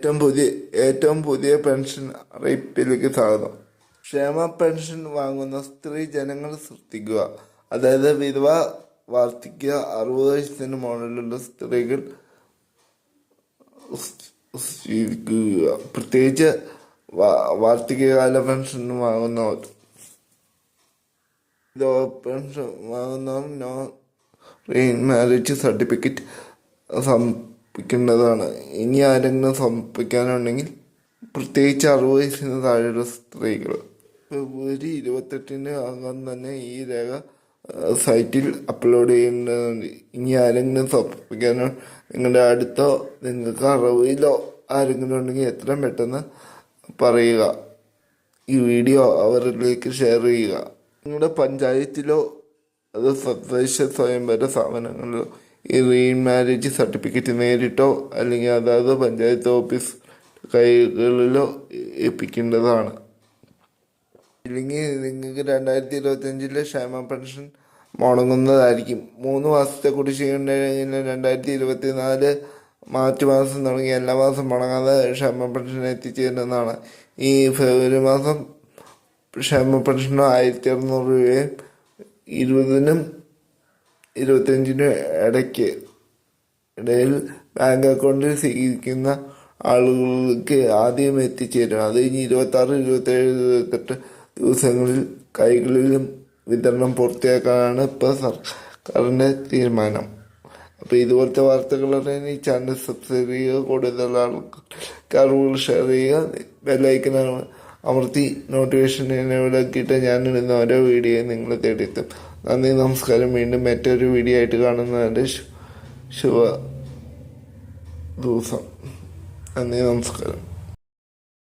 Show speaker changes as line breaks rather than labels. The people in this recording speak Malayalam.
ഏറ്റവും പുതിയ ഏറ്റവും പുതിയ പെൻഷൻ അറിയിപ്പിലേക്ക് സ്വാഗതം. ക്ഷേമ പെൻഷൻ വാങ്ങുന്ന സ്ത്രീ ജനങ്ങൾ ശ്രദ്ധിക്കുക. അതായത് വിധവ വാർദ്ധക്യ അറുപത് വയസ്സിന് മുകളിലുള്ള സ്ത്രീകൾ സ്വീകരിക്കുക പ്രത്യേകിച്ച് വാർദ്ധക്യകാല പെൻഷൻ വാങ്ങുന്നവർ പെൻഷൻ വാങ്ങുന്നവർ നോ മാരേജ് സർട്ടിഫിക്കറ്റ് സമർപ്പിക്കേണ്ടതാണ് ഇനി ആരെങ്കിലും സമർപ്പിക്കാനുണ്ടെങ്കിൽ പ്രത്യേകിച്ച് അറുപത് വയസ്സിന് താഴെയുള്ള സ്ത്രീകൾ. ഫെബ്രുവരി ഇരുപത്തെട്ടിന് ആകാൻ തന്നെ ഈ രേഖ സൈറ്റിൽ അപ്ലോഡ് ചെയ്യേണ്ടതുണ്ട്. ഇനി ആരെങ്കിലും സമർപ്പിക്കാനോ നിങ്ങളുടെ അടുത്തോ നിങ്ങൾക്ക് അറിവിലോ ആരെങ്കിലും ഉണ്ടെങ്കിൽ എത്രയും പെട്ടെന്ന് പറയുക. ഈ വീഡിയോ അവരിലേക്ക് ഷെയർ ചെയ്യുക. നിങ്ങളുടെ പഞ്ചായത്തിലോ അത് തദ്ദേശ സ്വയംഭര സ്ഥാപനങ്ങളിലോ ഈ റീമാരേജ് സർട്ടിഫിക്കറ്റ് നേരിട്ടോ അല്ലെങ്കിൽ അതാത് പഞ്ചായത്ത് ഓഫീസ് കൈകളിലോ ഏൽപ്പിക്കേണ്ടതാണ്. ഇല്ലെങ്കിൽ നിങ്ങൾക്ക് രണ്ടായിരത്തി ഇരുപത്തഞ്ചിലെ ക്ഷേമ പെൻഷൻ മുടങ്ങുന്നതായിരിക്കും. മൂന്ന് മാസത്തെ കുടിശ്ശികയുണ്ടെങ്കിൽ രണ്ടായിരത്തി ഇരുപത്തി നാല് മാർച്ച് മാസം തുടങ്ങി എല്ലാ മാസം മുടങ്ങാതെ ക്ഷേമ പെൻഷൻ എത്തിച്ചേരുന്നതാണ്. ഈ ഫെബ്രുവരി മാസം ക്ഷേമ പെൻഷന് ആയിരത്തി അറുന്നൂറ് രൂപയും ഇരുപതിനും ഇരുപത്തഞ്ചിനും ഇടയ്ക്ക് ഇടയിൽ ബാങ്ക് അക്കൗണ്ടിൽ സ്വീകരിക്കുന്ന ആളുകൾക്ക് ആദ്യം എത്തിച്ചേരും അത് കഴിഞ്ഞ് ഇരുപത്തി ആറ് ഇരുപത്തി ഏഴ് ഇരുപത്തെട്ട് ദിവസങ്ങളിൽ കൈകളിലും വിതരണം പൂർത്തിയാക്കാനാണ് ഇപ്പോൾ സർക്കാരിന്റെ തീരുമാനം. അപ്പോൾ ഇതുപോലത്തെ വാർത്തകൾ അറിയാൻ ഈ ചാനൽ സബ്സ്ക്രൈബ് ചെയ്യുക കൂടുതൽ ആൾക്ക് അറിവുകൾ ഷെയർ ചെയ്യുക ബെല്ലൈക്കനാണ് അമർത്തി നോട്ടിഫിക്കേഷൻ എന്നിവയിലാക്കിയിട്ട് ഞാനിടുന്ന ഓരോ വീഡിയോയും നിങ്ങൾ തേടിയെത്തും. നന്ദി നമസ്കാരം. വീണ്ടും മറ്റൊരു വീഡിയോ ആയിട്ട് കാണുന്നതിന്റെ ശുഭ ദിവസം. നന്ദി നമസ്കാരം.